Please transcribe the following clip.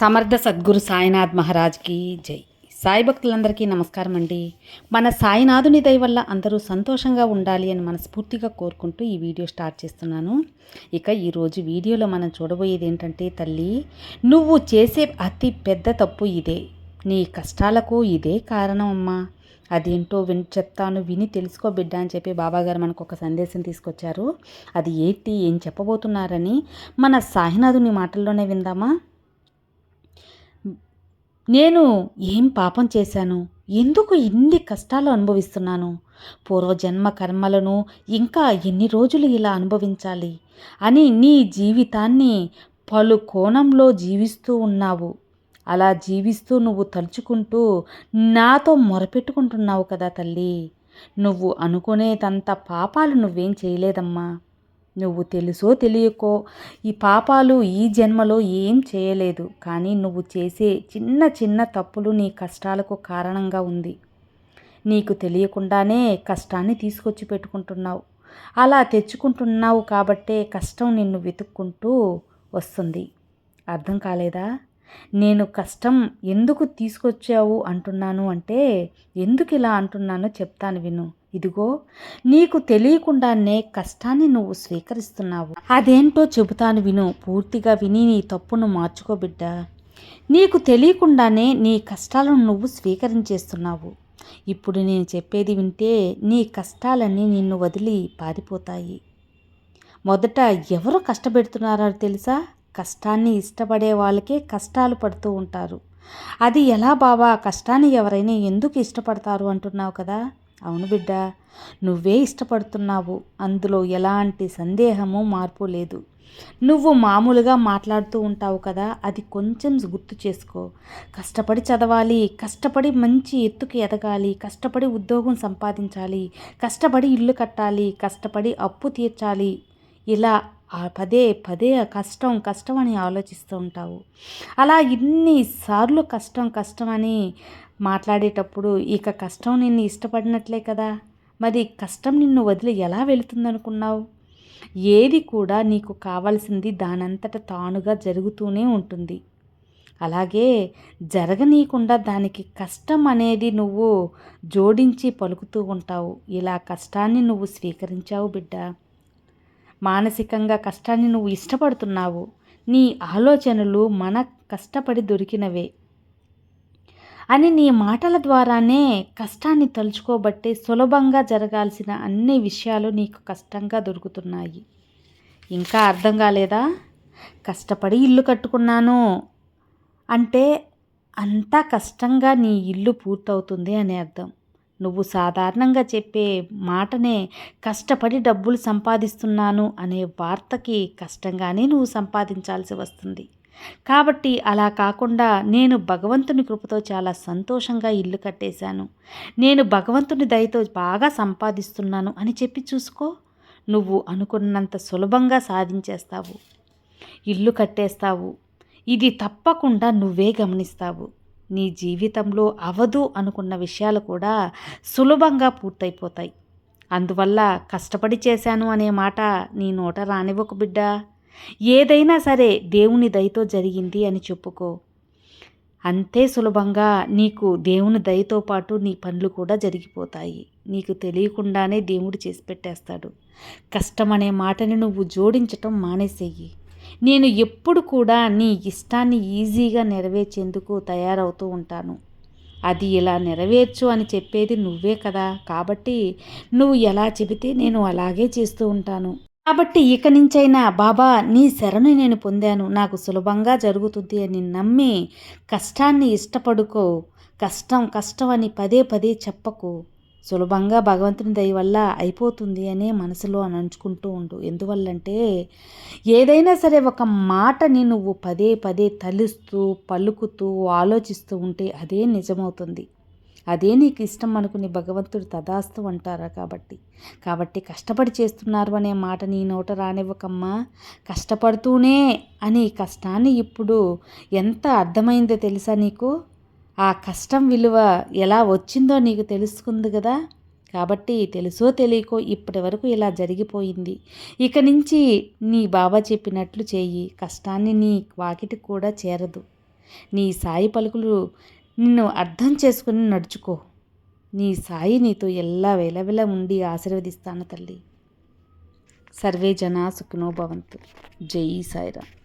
సమర్థ సద్గురు సాయినాథ్ మహారాజ్కి జై. సాయి భక్తులందరికీ నమస్కారం అండి. మన సాయినాథుని దయ వల్ల అందరూ సంతోషంగా ఉండాలి అని మనస్ఫూర్తిగా కోరుకుంటూ ఈ వీడియో స్టార్ట్ చేస్తున్నాను. ఇక ఈరోజు వీడియోలో మనం చూడబోయేది ఏంటంటే తల్లి నువ్వు చేసే అతి పెద్ద తప్పు ఇదే. నీ కష్టాలకు ఇదే కారణం అమ్మా. అదేంటో విని చెప్తాను విని తెలుసుకో బిడ్డ అని చెప్పి బాబాగారు మనకు ఒక సందేశం తీసుకొచ్చారు. అది ఏంటి ఏం చెప్పబోతున్నారని మన సాయినాథుని మాటల్లోనే విందామా? నేను ఏం పాపం చేశాను? ఎందుకు ఇన్ని కష్టాలు అనుభవిస్తున్నాను? పూర్వజన్మ కర్మలను ఇంకా ఎన్ని రోజులు ఇలా అనుభవించాలి? అని నీ జీవితాన్ని పలు కోణంలో జీవిస్తూ ఉన్నావు. అలా జీవిస్తూ నువ్వు తలుచుకుంటూ నాతో మొరపెట్టుకుంటున్నావు కదా తల్లి. నువ్వు అనుకునేదంత పాపాలు నువ్వేం చేయలేదమ్మా. నువ్వు తెలుసో తెలియకో ఈ పాపాలు ఈ జన్మలో ఏం చేయలేదు. కానీ నువ్వు చేసే చిన్న చిన్న తప్పులు నీ కష్టాలకు కారణంగా ఉంది. నీకు తెలియకుండానే కష్టాన్ని తీసుకొచ్చి పెట్టుకుంటున్నావు. అలా తెచ్చుకుంటున్నావు కాబట్టే కష్టం నిన్ను వెతుక్కుంటూ వస్తుంది. అర్థం కాలేదా? నేను కష్టం ఎందుకు తీసుకొచ్చావు అంటున్నాను అంటే ఎందుకు ఇలా అంటున్నానో చెప్తాను విను. ఇదిగో నీకు తెలియకుండానే కష్టాన్ని నువ్వు స్వీకరిస్తున్నావు. అదేంటో చెబుతాను విను. పూర్తిగా విని నీ తప్పును మార్చుకోబిడ్డ నీకు తెలియకుండానే నీ కష్టాలను నువ్వు స్వీకరించేస్తున్నావు. ఇప్పుడు నేను చెప్పేది వింటే నీ కష్టాలన్నీ నిన్ను వదిలి పారిపోతాయి. మొదట ఎవరు కష్టపెడుతున్నారో తెలుసా? కష్టాన్ని ఇష్టపడే వాళ్ళకే కష్టాలు పడుతూ ఉంటారు. అది ఎలా బాబా కష్టాన్ని ఎవరైనా ఎందుకు ఇష్టపడతారు అంటున్నావు కదా? అవును బిడ్డ నువ్వే ఇష్టపడుతున్నావు. అందులో ఎలాంటి సందేహము మార్పు లేదు. నువ్వు మామూలుగా మాట్లాడుతూ ఉంటావు కదా అది కొంచెం గుర్తు చేసుకో. కష్టపడి చదవాలి కష్టపడి మంచి ఎత్తుకు ఎదగాలి కష్టపడి ఉద్యోగం సంపాదించాలి కష్టపడి ఇల్లు కట్టాలి కష్టపడి అప్పు తీర్చాలి. ఇలా ఆ పదే పదే కష్టం కష్టం అని ఆలోచిస్తూ ఉంటావు. అలా ఇన్నిసార్లు కష్టం కష్టం అని మాట్లాడేటప్పుడు ఇక కష్టం నిన్ను ఇష్టపడినట్లే కదా! మరి కష్టం నిన్ను వదిలి ఎలా వెళుతుందనుకున్నావు? ఏది కూడా నీకు కావాల్సింది దానంతట తానుగా జరుగుతూనే ఉంటుంది. అలాగే జరగనీయకుండా దానికి కష్టం అనేది నువ్వు జోడించి పలుకుతూ ఉంటావు. ఇలా కష్టాన్ని నువ్వు స్వీకరించావు బిడ్డ! మానసికంగా కష్టాన్ని నువ్వు ఇష్టపడుతున్నావు. నీ ఆలోచనలు మన కష్టపడి దొరికినవే. అని నీ మాటల ద్వారానే కష్టాన్ని తలుచుకోబట్టే సులభంగా జరగాల్సిన అన్ని విషయాలు నీకు కష్టంగా దొరుకుతున్నాయి. ఇంకా అర్థం కాలేదా? కష్టపడి ఇల్లు కట్టుకున్నాను అంటే అంతా కష్టంగా నీ ఇల్లు పూర్తవుతుంది అని అర్థం. నువ్వు సాధారణంగా చెప్పే మాటనే కష్టపడి డబ్బులు సంపాదిస్తున్నాను అనే వార్తకి కష్టంగానే నువ్వు సంపాదించాల్సి వస్తుంది. కాబట్టి అలా కాకుండా నేను భగవంతుని కృపతో చాలా సంతోషంగా ఇల్లు కట్టేశాను. నేను భగవంతుని దయతో బాగా సంపాదిస్తున్నాను అని చెప్పి చూసుకో. నువ్వు అనుకున్నంత సులభంగా సాధించేస్తావు. ఇల్లు కట్టేస్తావు. ఇది తప్పకుండా నువ్వే గమనిస్తావు. నీ జీవితంలో అవదు అనుకున్న విషయాలు కూడా సులభంగా పూర్తయిపోతాయి. అందువల్ల కష్టపడి చేశాను అనే మాట నీ నోట రానివ్వకు బిడ్డ. ఏదైనా సరే దేవుని దయతో జరిగింది అని చెప్పుకో. అంతే సులభంగా నీకు దేవుని దయతో పాటు నీ పనులు కూడా జరిగిపోతాయి. నీకు తెలియకుండానే దేవుడు చేసి పెట్టేస్తాడు. కష్టం అనే మాటని నువ్వు జోడించటం మానేసేయి. నేను ఎప్పుడు కూడా నీ ఇష్టాన్ని ఈజీగా నెరవేర్చేందుకు తయారవుతూ ఉంటాను. అది ఇలా నెరవేర్చు అని చెప్పేది నువ్వే కదా. కాబట్టి నువ్వు ఎలా చెబితే నేను అలాగే చేస్తూ ఉంటాను. కాబట్టి ఇక నుంచైనా బాబా నీ శరణు నేను పొందాను. నాకు సులభంగా జరుగుతుంది అని నమ్మి కష్టాన్ని ఇష్టపడుకో. కష్టం కష్టం అని పదే పదే చెప్పకు. సులభంగా భగవంతుని దయ వల్ల అయిపోతుంది అనే మనసులో అనంచుకుంటూ ఉండు. ఎందువల్లంటే ఏదైనా సరే ఒక మాటని నువ్వు పదే పదే తలుస్తూ పలుకుతూ ఆలోచిస్తూ ఉంటే అదే నిజమవుతుంది. అదే నీకు ఇష్టం అనుకుని భగవంతుడు తదాస్తు అంటారా కాబట్టి? కాబట్టి కష్టపడి చేస్తున్నారు అనే మాట నీ నోట రానివ్వకమ్మా. కష్టపడుతూనే అని కష్టాన్ని ఇప్పుడు ఎంత అర్థమైందో తెలుసా నీకు? ఆ కష్టం విలువ ఎలా వచ్చిందో నీకు తెలుసుకుంది కదా? కాబట్టి తెలుసో తెలియకో ఇప్పటి వరకు ఇలా జరిగిపోయింది. ఇక నుంచి నీ బాబా చెప్పినట్లు చేయి. కష్టాన్ని నీ వాకిటి కూడా చేరదు. నీ సాయి పలుకులు నిన్ను అర్థం చేసుకుని నడుచుకో. నీ సాయి నీతో ఎల్లా వేలవెల ఉండి ఆశీర్వదిస్తాను తల్లి. సర్వే జనా సుఖినో భవంతు. జై సాయిరామ్.